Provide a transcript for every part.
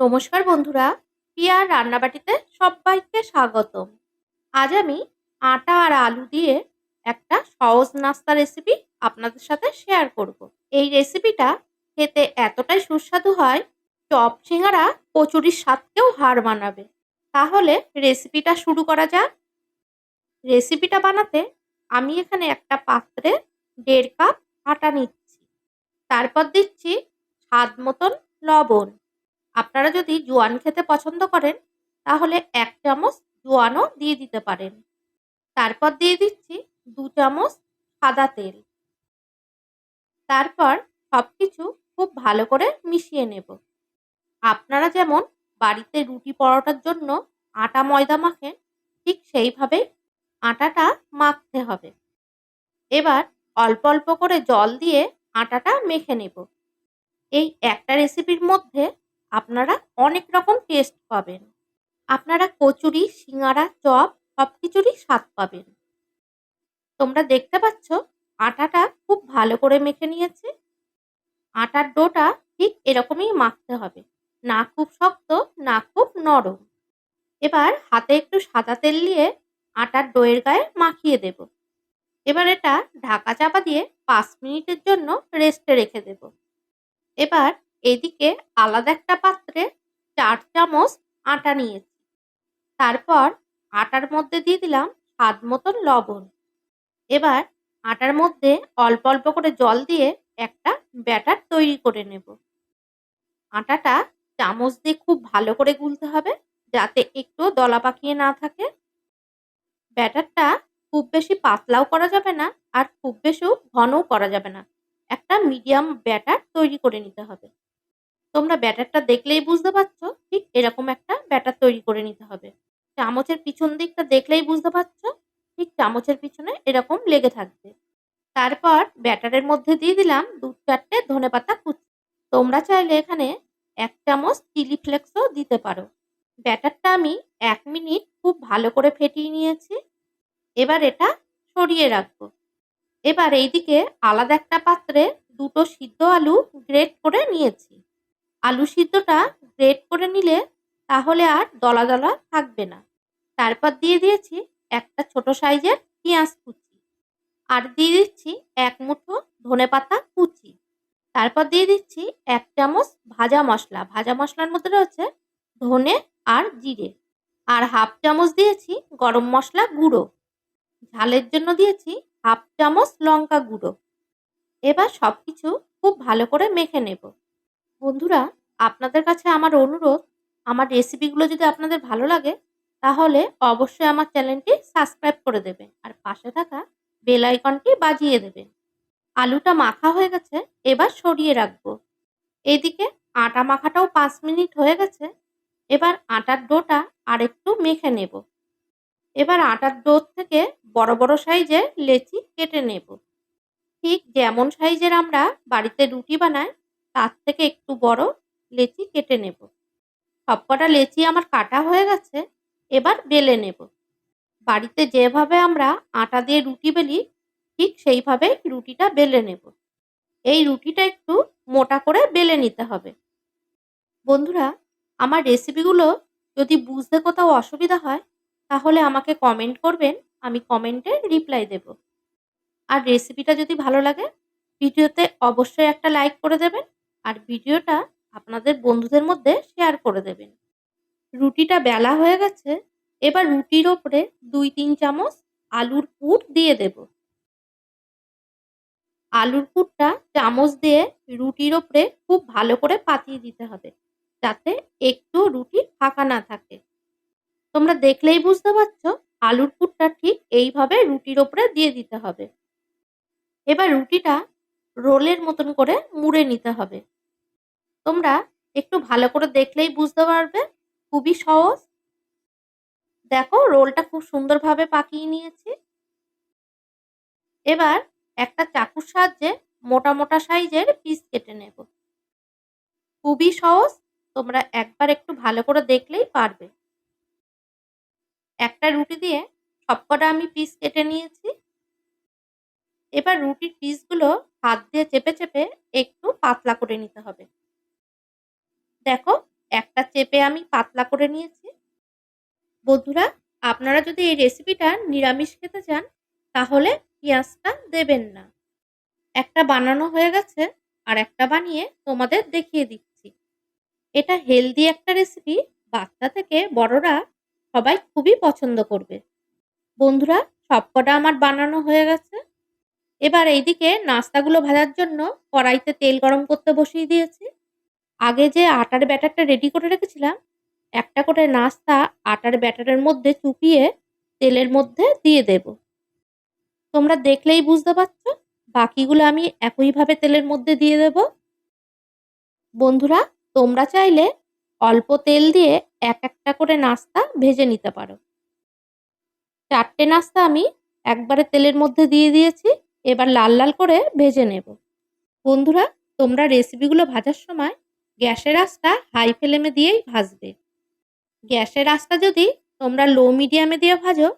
নমস্কার বন্ধুরা, পিয়ার রান্নাবাটিতে সবাইকে স্বাগতম। আজ আমি আটা আর আলু দিয়ে একটা সহজ নাস্তা রেসিপি আপনাদের সাথে শেয়ার করব। এই রেসিপিটা খেতে এতটাই সুস্বাদু হয়, চপ সিঙ্গারা কচুরির স্বাদকেও হার মানাবে। তাহলে রেসিপিটা শুরু করা যাক। রেসিপিটা বানাতে আমি এখানে একটা পাত্রে দেড় কাপ আটা নিচ্ছি। তারপর দিচ্ছি স্বাদ মতন লবণ। আপনারা যদি জোয়ান খেতে পছন্দ করেন, তাহলে এক চামচ জোয়ানও দিয়ে দিতে পারেন। তারপর দিয়ে দিচ্ছি দু চামচ সাদা তেল। তারপর সব কিছু খুব ভালো করে মিশিয়ে নেব। আপনারা যেমন বাড়িতে রুটি পরোটার জন্য আটা ময়দা মাখেন, ঠিক সেইভাবেই আটাটা মাখতে হবে। এবার অল্প অল্প করে জল দিয়ে আটাটা মেখে নেব। এই একটা রেসিপির মধ্যে আপনারা অনেক রকম টেস্ট পাবেন। আপনারা কচুরি, সিঙ্গারা, চপ সব কিছুরই স্বাদ পাবেন। তোমরা দেখতে পাচ্ছ, আটাটা খুব ভালো করে মেখে নিয়েছে। আটার ডোটা ঠিক এরকমই মাখতে হবে। না খুব শক্ত, না খুব নরম। এবার হাতে একটু সাদা তেল দিয়ে আটার ডোয়ের গায়ে মাখিয়ে দেব। এবার এটা ঢাকা চাপা দিয়ে পাঁচ মিনিটের জন্য রেস্টে রেখে দেব। এবার এদিকে আলাদা একটা পাত্রে চার চামচ আটা নিয়েছি। তারপর আটার মধ্যে দিয়ে দিলাম স্বাদ মতন লবণ। এবার আটার মধ্যে অল্প অল্প করে জল দিয়ে একটা ব্যাটার তৈরি করে নেব। আটাটা চামচ দিয়ে খুব ভালো করে গুলতে হবে যাতে একটু দলা পাকিয়ে না থাকে। ব্যাটারটা খুব বেশি পাতলাও করা যাবে না আর খুব বেশিও ঘনও করা যাবে না। একটা মিডিয়াম ব্যাটার তৈরি করে নিতে হবে। তোমরা ব্যাটারটা দেখলেই বুঝতে পারছ ঠিক এরকম একটা ব্যাটার তৈরি করে নিতে হবে। চামচের পিছন দিকটা দেখলেই বুঝতে পারছ ঠিক চামচের পিছনে এরকম লেগে থাকবে। তারপর ব্যাটারের মধ্যে দিয়ে দিলাম দু চারটে ধনে পাতা কুচি। তোমরা চাইলে এখানে এক চামচ চিলি ফ্লেক্সও দিতে পারো। ব্যাটারটা আমি এক মিনিট খুব ভালো করে ফেটিয়ে নিয়েছি। এবার এটা সরিয়ে রাখব। এবার এইদিকে আলাদা একটা পাত্রে দুটো সিদ্ধ আলু গ্রেট করে নিয়েছি। আলু সিদ্ধটা গ্রেট করে নিলে তাহলে আর দলা দলা থাকবে না। তারপর দিয়ে দিয়েছি একটা ছোট সাইজের পেঁয়াজ কুচি। আর দিয়ে দিচ্ছি এক মুঠো ধনে পাতা কুচি। তারপর দিয়ে দিচ্ছি এক চামচ ভাজা মশলা। ভাজা মশলার মধ্যে রয়েছে ধনে আর জিরে। আর হাফ চামচ দিয়েছি গরম মশলা গুঁড়ো। ঝালের জন্য দিয়েছি হাফ চামচ লঙ্কা গুঁড়ো। এবার সব কিছু খুব ভালো করে মেখে নেব। বন্ধুরা, আপনাদের কাছে আমার অনুরোধ, আমার রেসিপিগুলো যদি আপনাদের ভালো লাগে, তাহলে অবশ্যই আমার চ্যানেলটি সাবস্ক্রাইব করে দেবেন আর পাশে থাকা বেল আইকনটি বাজিয়ে দেবেন। আলুটা মাখা হয়ে গেছে, এবার সরিয়ে রাখব। এইদিকে আটা মাখাটাও পাঁচ মিনিট হয়ে গেছে, এবার আটার ডোটা আরেকটু মেখে নেব। এবার আটার ডো থেকে বড় বড় সাইজের লেচি কেটে নেব। ঠিক যেমন সাইজের আমরা বাড়িতে রুটি বানাই তার থেকে একটু বড় লেচি কেটে নেব। সবকটা লেচি আমার কাটা হয়ে গেছে, এবার বেলে নেব। বাড়িতে যেভাবে আমরা আটা দিয়ে রুটি বেলি, ঠিক সেইভাবে রুটিটা বেলে নেব। এই রুটিটা একটু মোটা করে বেলে নিতে হবে। বন্ধুরা, আমার রেসিপিগুলো যদি বুঝতে কোথাও অসুবিধা হয়, তাহলে আমাকে কমেন্ট করবেন, আমি কমেন্টে রিপ্লাই দেব। আর রেসিপিটা যদি ভালো লাগে, ভিডিওতে অবশ্যই একটা লাইক করে দেবেন আর ভিডিওটা আপনাদের বন্ধুদের মধ্যে শেয়ার করে দেবেন। রুটিটা বেলা হয়ে গেছে, এবার রুটির ওপরে দুই তিন চামচ আলুর পুর দিয়ে দেব। আলুর পুরটা চামচ দিয়ে রুটির ওপরে খুব ভালো করে পাতিয়ে দিতে হবে, যাতে একটু রুটি ফাঁকা না থাকে। তোমরা দেখলেই বুঝতে পারছ, আলুর পুরটা ঠিক এইভাবে রুটির ওপরে দিয়ে দিতে হবে। এবার রুটিটা রোলের মতন করে মুড়ে নিতে হবে। তোমরা একটু ভালো করে দেখলেই বুঝতে পারবে, খুবই সহজ। দেখো, রোলটা খুব সুন্দরভাবে পাকিয়ে নিয়েছি। এবার একটা চাকুর সাহায্যে মোটা মোটা সাইজের পিস কেটে নেব। খুবই সহজ, তোমরা একবার একটু ভালো করে দেখলেই পারবে। একটা রুটি দিয়ে সবকটা আমি পিস কেটে নিয়েছি। এবার রুটির পিসগুলো হাত দিয়ে চেপে চেপে একটু পাতলা করে নিতে হবে। দেখো, একটা চেপে আমি পাতলা করে নিয়েছি। বন্ধুরা, আপনারা যদি এই রেসিপিটা নিরামিষ খেতে চান, তাহলে পেঁয়াজটা দেবেন না। একটা বানানো হয়ে গেছে, আর একটা বানিয়ে তোমাদের দেখিয়ে দিচ্ছি। এটা হেলদি একটা রেসিপি বাচ্চা থেকে বড়রা সবাই খুবই পছন্দ করবে। বন্ধুরা, সবকটা আমার বানানো হয়ে গেছে। এবার এইদিকে নাস্তাগুলো ভাজার জন্য কড়াইতে তেল গরম করতে বসিয়ে দিয়েছি। আগে যে আটার ব্যাটারটা রেডি করে রেখেছিলাম, একটা করে নাস্তা আটার ব্যাটারের মধ্যে চুপিয়ে তেলের মধ্যে দিয়ে দেব। তোমরা দেখলেই বুঝতে পারছ, বাকিগুলো আমি একইভাবে তেলের মধ্যে দিয়ে দেব। বন্ধুরা, তোমরা চাইলে অল্প তেল দিয়ে এক একটা করে নাস্তা ভেজে নিতে পারো। চারটে নাস্তা আমি একবারে তেলের মধ্যে দিয়ে দিয়েছি। এবার লাল লাল করে ভেজে নেব। বন্ধুরা, তোমরা রেসিপিগুলো ভাজার সময় গ্যাসের আঁচটা হাই ফ্লেমে দিয়েই ভাজবে। গ্যাসের আঁচটা যদি তোমরা লো মিডিয়ামে দিয়ে ভাজো,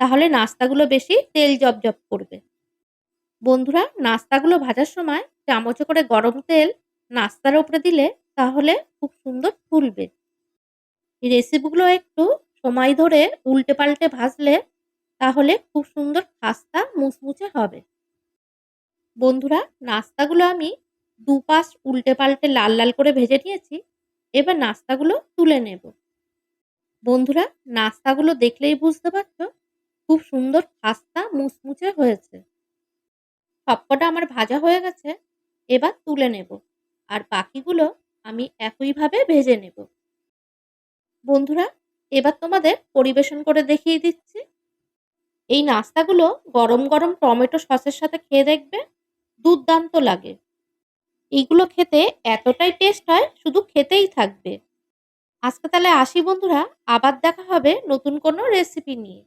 তাহলে নাস্তাগুলো বেশি তেল জবজব করবে। বন্ধুরা, নাস্তাগুলো ভাজার সময় চামচে করে গরম তেল নাস্তার উপরে দিলে তাহলে খুব সুন্দর ফুলবে। রেসিপিগুলো একটু সময় ধরে উল্টে পাল্টে ভাজলে তাহলে খুব সুন্দর খাস্তা মুচমুচে হবে। বন্ধুরা, নাস্তাগুলো আমি দুপাশ উল্টে পাল্টে লাল লাল করে ভেজে নিয়েছি, এবার নাস্তাগুলো তুলে নেব। বন্ধুরা, নাস্তাগুলো দেখলেই বুঝতে পারছ, খুব সুন্দর খাস্তা মুচমুচে হয়েছে। সবকটা আমার ভাজা হয়ে গেছে, এবার তুলে নেব, আর বাকিগুলো আমি একইভাবে ভেজে নেব। বন্ধুরা, এবার তোমাদের পরিবেশন করে দেখিয়ে দিচ্ছি। এই নাস্তাগুলো গরম গরম টমেটো সসের সাথে খেয়ে দেখবে দুর্দান্ত লাগে। এগুলো খেতে এতটাই টেস্ট হয়, শুধু খেতেই থাকবে। আজকে তাহলে আসি বন্ধুরা, আবার দেখা হবে নতুন কোনো রেসিপি নিয়ে।